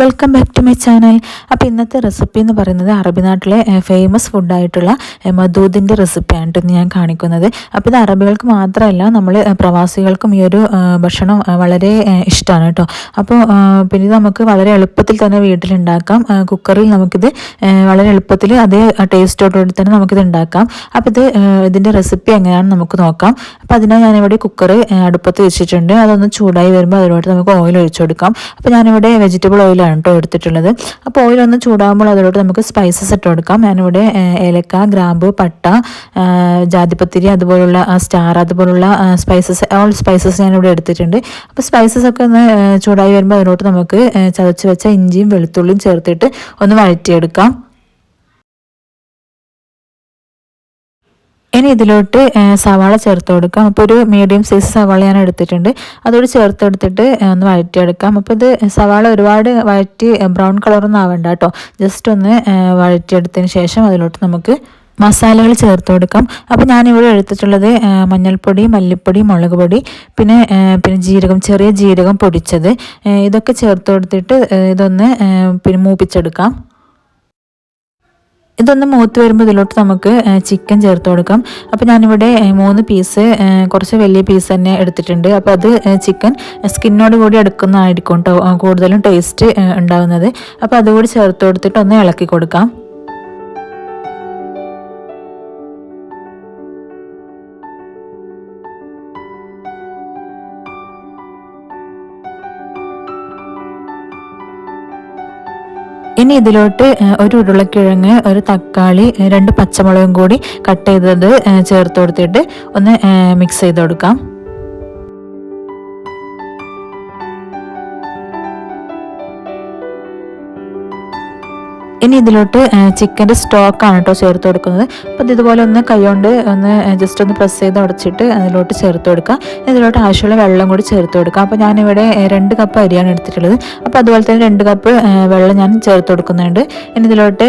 Welcome back to my channel അപ്പോൾ ഇന്നത്തെ recipe എന്ന് പറയുന്നത് അറബി നാട്ടിലെ ഫേമസ് ഫുഡായിട്ടുള്ള മധൂദിന്റെ റെസിപ്പിയാണ് കേട്ടോ ഞാൻ കാണിക്കുന്നത്. അപ്പോൾ ഇത് അറബികൾക്ക് മാത്രമല്ല നമ്മൾ പ്രവാസികൾക്കും ഈ ഒരു ഭക്ഷണം വളരെ ഇഷ്ടമാണ് കേട്ടോ അപ്പോൾ പിന്നെ നമുക്ക് വളരെ എളുപ്പത്തിൽ തന്നെ വീട്ടിലുണ്ടാക്കാം. കുക്കറിൽ നമുക്കിത് വളരെ എളുപ്പത്തിൽ അതേ ടേസ്റ്റോടുകൂടി തന്നെ നമുക്കിത് ഉണ്ടാക്കാം. അപ്പോൾ ഇത് ഇതിന്റെ റെസിപ്പി എങ്ങനെയാണെന്ന് നമുക്ക് നോക്കാം. അപ്പോൾ അതിനായി ഞാനിവിടെ കുക്കർ അടുപ്പത്ത് വെച്ചിട്ടുണ്ട്. അതൊന്ന് ചൂടായി വരുമ്പോൾ അതിലോട്ട് നമുക്ക് ഓയിൽ ഒഴിച്ചു കൊടുക്കാം. അപ്പോൾ ഞാനിവിടെ വെജിറ്റബിൾ ഓയിലാണ് കേട്ടോ എടുത്തിട്ടുള്ളത്. അപ്പോൾ ഒന്ന് ചൂടാകുമ്പോൾ അതിലോട്ട് നമുക്ക് സ്പൈസസ് ഇട്ട് കൊടുക്കാം. ഞാനിവിടെ ഏലക്ക ഗ്രാമ്പ് പട്ട ജാതിപത്തിരി അതുപോലുള്ള സ്റ്റാർ അതുപോലുള്ള സ്പൈസസ് ഓൾ സ്പൈസസ് ഞാനിവിടെ എടുത്തിട്ടുണ്ട്. അപ്പോൾ സ്പൈസസ് ഒക്കെ ഒന്ന് ചൂടായി വരുമ്പോൾ അതിലോട്ട് നമുക്ക് ചതച്ച് വെച്ച ഇഞ്ചിയും വെളുത്തുള്ളിയും ചേർത്തിട്ട് ഒന്ന് വഴറ്റിയെടുക്കാം. ഇനി ഇതിലോട്ട് സവാള ചേർത്ത് കൊടുക്കാം. അപ്പോൾ ഒരു മീഡിയം സൈസ് സവാള ഞാൻ എടുത്തിട്ടുണ്ട്. അതോട് ചേർത്തെടുത്തിട്ട് ഒന്ന് വഴറ്റിയെടുക്കാം. അപ്പോൾ ഇത് സവാള ഒരുപാട് വഴറ്റി ബ്രൗൺ കളറൊന്നും ആവണ്ട കേട്ടോ. ജസ്റ്റ് ഒന്ന് വഴറ്റിയെടുത്തതിന് ശേഷം അതിലോട്ട് നമുക്ക് മസാലകൾ ചേർത്ത് കൊടുക്കാം. അപ്പോൾ ഞാനിവിടെ എടുത്തിട്ടുള്ളത് മഞ്ഞൾപ്പൊടി മല്ലിപ്പൊടി മുളക് പൊടി പിന്നെ പിന്നെ ജീരകം ചെറിയ ജീരകം പൊടിച്ചത്. ഇതൊക്കെ ചേർത്ത് കൊടുത്തിട്ട് ഇതൊന്ന് പിന്നെ മൂപ്പിച്ചെടുക്കാം. ഇതൊന്ന് മൂത്ത് വരുമ്പോൾ ഇതിലോട്ട് നമുക്ക് ചിക്കൻ ചേർത്ത് കൊടുക്കാം. അപ്പോൾ ഞാനിവിടെ മൂന്ന് പീസ് കുറച്ച് വലിയ പീസ് തന്നെ എടുത്തിട്ടുണ്ട്. അപ്പോൾ അത് ചിക്കൻ സ്കിന്നോട് കൂടി എടുക്കുന്നതായിരിക്കും കേട്ടോ കൂടുതലും ടേസ്റ്റ് ഉണ്ടാകുന്നത് അപ്പോൾ അതുകൂടി ചേർത്ത് കൊടുത്തിട്ട് ഒന്ന് ഇളക്കി കൊടുക്കാം. ഇനി ഇതിലോട്ട് ഒരു ഉരുളക്കിഴങ്ങ് ഒരു തക്കാളി രണ്ട് പച്ചമുളകും കൂടി കട്ട് ചെയ്തത് ചേർത്ത് കൊടുത്തിട്ട് ഒന്ന് മിക്സ് ചെയ്ത് കൊടുക്കാം. ഇനി ഇതിലോട്ട് ചിക്കന്റെ സ്റ്റോക്കാണ് കേട്ടോ ചേർത്ത് കൊടുക്കുന്നത്. അപ്പോൾ ഇതുപോലെ ഒന്ന് കൈകൊണ്ട് ഒന്ന് ജസ്റ്റ് ഒന്ന് പ്രസ് ചെയ്ത് അടച്ചിട്ട് അതിലോട്ട് ചേർത്ത് കൊടുക്കുക. ഇതിലോട്ട് ആവശ്യമുള്ള വെള്ളം കൂടി ചേർത്ത് കൊടുക്കുക. അപ്പോൾ ഞാനിവിടെ രണ്ട് കപ്പ് അരിയാണ് എടുത്തിട്ടുള്ളത്. അപ്പോൾ അതുപോലെ തന്നെ രണ്ട് കപ്പ് വെള്ളം ഞാൻ ചേർത്ത് കൊടുക്കുന്നുണ്ട്. ഇനി ഇതിലോട്ട്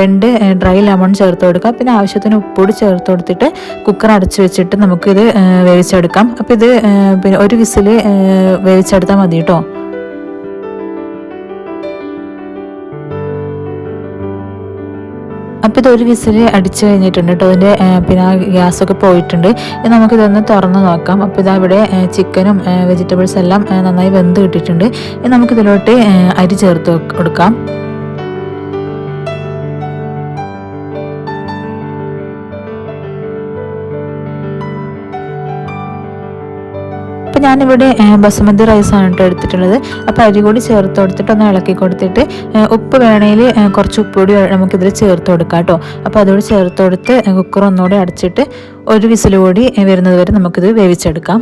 രണ്ട് ഡ്രൈ ലെമൺ ചേർത്ത് കൊടുക്കുക. പിന്നെ ആവശ്യത്തിന് ഉപ്പൂടി ചേർത്ത് കൊടുത്തിട്ട് കുക്കർ അടച്ച് വെച്ചിട്ട് നമുക്കിത് വേവിച്ചെടുക്കാം. അപ്പോൾ ഇത് പിന്നെ ഒരു വിസിൽ വേവിച്ചെടുത്താൽ മതി കേട്ടോ അപ്പോൾ ഇതൊരു വിസിൽ അടിച്ചു കഴിഞ്ഞിട്ടുണ്ട് കേട്ടോ. അതിന്റെ പിന്നെ ഗ്യാസൊക്കെ പോയിട്ടുണ്ട്. നമുക്കിതൊന്ന് തുറന്ന് നോക്കാം. അപ്പോൾ ഇതാ ഇവിടെ ചിക്കനും വെജിറ്റബിൾസ് എല്ലാം നന്നായി വെന്ത് കിട്ടിയിട്ടുണ്ട്. നമുക്കിതിലോട്ട് അരി ചേർത്ത് കൊടുക്കാം. അപ്പോൾ ഞാനിവിടെ ബസുമതി റൈസാണ് കേട്ടോ എടുത്തിട്ടുള്ളത്. അപ്പോൾ അരി കൂടി ചേർത്ത് കൊടുത്തിട്ട് ഒന്ന് ഇളക്കി കൊടുത്തിട്ട് ഉപ്പ് വേണമെങ്കിൽ കുറച്ച് ഉപ്പ് കൂടി നമുക്കിതിൽ ചേർത്ത് കൊടുക്കാം കേട്ടോ അപ്പോൾ അതോട് ചേർത്ത് കൊടുത്ത് കുക്കർ ഒന്നുകൂടി അടച്ചിട്ട് ഒരു വിസിൽ കൂടി വരുന്നത് വരെ നമുക്കിത് വേവിച്ചെടുക്കാം.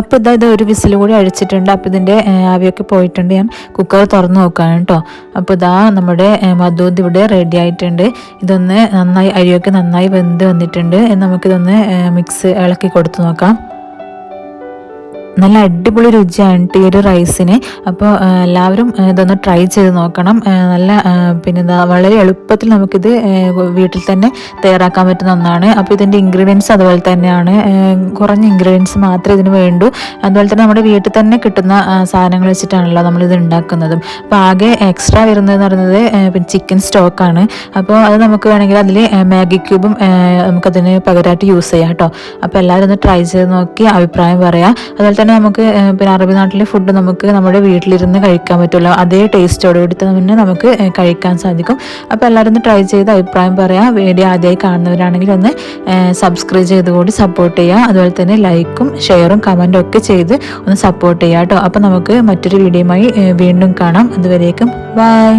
അപ്പോൾ ഇതാ ഇത് ഒരു വിസിൽ കൂടി അഴിച്ചിട്ടുണ്ട്. അപ്പോൾ ഇതിന്റെ ആവിയൊക്കെ പോയിട്ടുണ്ട്. ഞാൻ കുക്കർ തുറന്ന് നോക്കുകയാണ് കേട്ടോ അപ്പോൾ ഇതാ നമ്മുടെ മധൂത് ഇവിടെ റെഡി ആയിട്ടുണ്ട്. ഇതൊന്ന് നന്നായി അരിയൊക്കെ നന്നായി വെന്ത് വന്നിട്ടുണ്ട്. നമുക്കിതൊന്ന് മിക്സ് ഇളക്കി കൊടുത്ത് നോക്കാം. നല്ല അടിപൊളി രുചിയാണ് ഈ ഒരു റൈസിന്. അപ്പോൾ എല്ലാവരും ഇതൊന്ന് ട്രൈ ചെയ്ത് നോക്കണം. നല്ല പിന്നെ എന്താ വളരെ എളുപ്പത്തിൽ നമുക്കിത് വീട്ടിൽ തന്നെ തയ്യാറാക്കാൻ പറ്റുന്ന ഒന്നാണ്. അപ്പോൾ ഇതിന്റെ ഇൻഗ്രീഡിയൻസ് അതുപോലെ തന്നെയാണ്. കുറഞ്ഞ ഇൻഗ്രീഡിയൻസ് മാത്രമേ ഇതിന് വേണ്ടൂ. അതുപോലെ തന്നെ നമ്മുടെ വീട്ടിൽ തന്നെ കിട്ടുന്ന സാധനങ്ങൾ വെച്ചിട്ടാണല്ലോ നമ്മളിത് ഉണ്ടാക്കുന്നതും. അപ്പോൾ ആകെ എക്സ്ട്രാ വരുന്നതെന്ന് പറയുന്നത് പിന്നെ ചിക്കൻ സ്റ്റോക്കാണ് അപ്പോൾ അത് നമുക്ക് വേണമെങ്കിൽ അതിൽ മാഗി ക്യൂബും നമുക്കതിന് പകരമായിട്ട് യൂസ് ചെയ്യാം കേട്ടോ. അപ്പോൾ എല്ലാവരും ഒന്ന് ട്രൈ ചെയ്ത് നോക്കി അഭിപ്രായം പറയാം. അതുപോലെ തന്നെ നമുക്ക് പിന്നെ അറബി നാട്ടിലെ ഫുഡ് നമുക്ക് നമ്മുടെ വീട്ടിലിരുന്ന് കഴിക്കാൻ പറ്റുള്ള അതേ ടേസ്റ്റോടുകൂടി തന്നെ നമുക്ക് കഴിക്കാൻ സാധിക്കും. അപ്പോൾ എല്ലാവരും ഒന്ന് ട്രൈ ചെയ്ത് അഭിപ്രായം പറയാം. വീഡിയോ ആദ്യമായി കാണുന്നവരാണെങ്കിൽ ഒന്ന് സബ്സ്ക്രൈബ് ചെയ്ത് കൂടി സപ്പോർട്ട് ചെയ്യുക അതുപോലെ തന്നെ ലൈക്കും ഷെയറും കമന്റും ഒക്കെ ചെയ്ത് ഒന്ന് സപ്പോർട്ട് ചെയ്യുക കേട്ടോ അപ്പോൾ നമുക്ക് മറ്റൊരു വീഡിയോയുമായി വീണ്ടും കാണാം. അതുവരേക്കും ബൈ